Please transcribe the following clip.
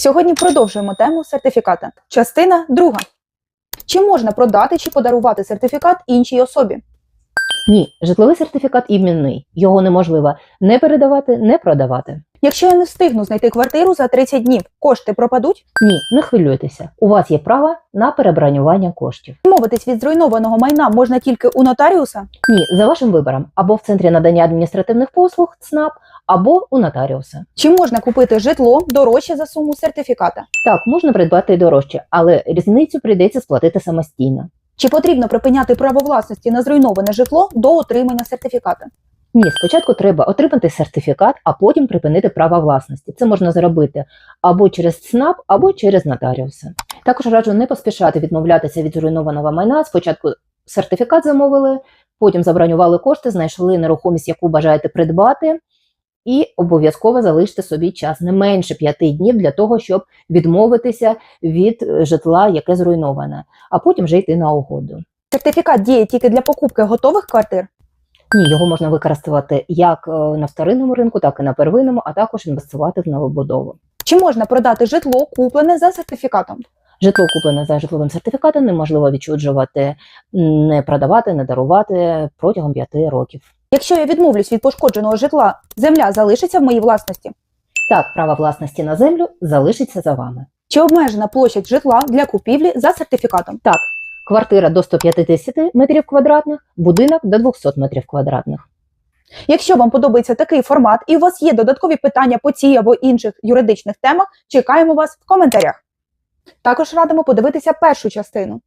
Сьогодні продовжуємо тему сертифіката. Частина друга. Чи можна продати чи подарувати сертифікат іншій особі? Ні, житловий сертифікат іменний. Його неможливо не передавати, не продавати. Якщо я не встигну знайти квартиру за 30 днів, кошти пропадуть? Ні, не хвилюйтеся. У вас є право на перебронювання коштів. Мовитись від зруйнованого майна можна тільки у нотаріуса? Ні, за вашим вибором, або в центрі надання адміністративних послуг ЦНАП, або у нотаріуса. Чи можна купити житло дорожче за суму сертифіката? Так, можна придбати і дорожче, але різницю прийдеться сплатити самостійно. Чи потрібно припиняти право власності на зруйноване житло до отримання сертифіката? Ні, спочатку треба отримати сертифікат, а потім припинити право власності. Це можна зробити або через ЦНАП, або через нотаріуса. Також раджу не поспішати відмовлятися від зруйнованого майна. Спочатку сертифікат замовили, потім забронювали кошти, знайшли нерухомість, яку бажаєте придбати, і обов'язково залиште собі час не менше п'яти днів для того, щоб відмовитися від е, житла, яке зруйноване, а потім вже йти на угоду. Сертифікат діє тільки для покупки готових квартир? Ні, його можна використовувати як е, на вторинному ринку, так і на первинному, а також інвестувати в новобудову. Чи можна продати житло, куплене за сертифікатом? Житло куплене за житловим сертифікатом неможливо відчуджувати, не продавати, не дарувати протягом п'яти років. Якщо я відмовлюсь від пошкодженого житла, земля залишиться в моїй власності? Так, право власності на землю залишиться за вами. Чи обмежена площа житла для купівлі за сертифікатом? Так, квартира до 150 метрів квадратних, будинок до 200 метрів квадратних. Якщо вам подобається такий формат і у вас є додаткові питання по цій або інших юридичних темах, чекаємо вас в коментарях. Також радимо подивитися першу частину.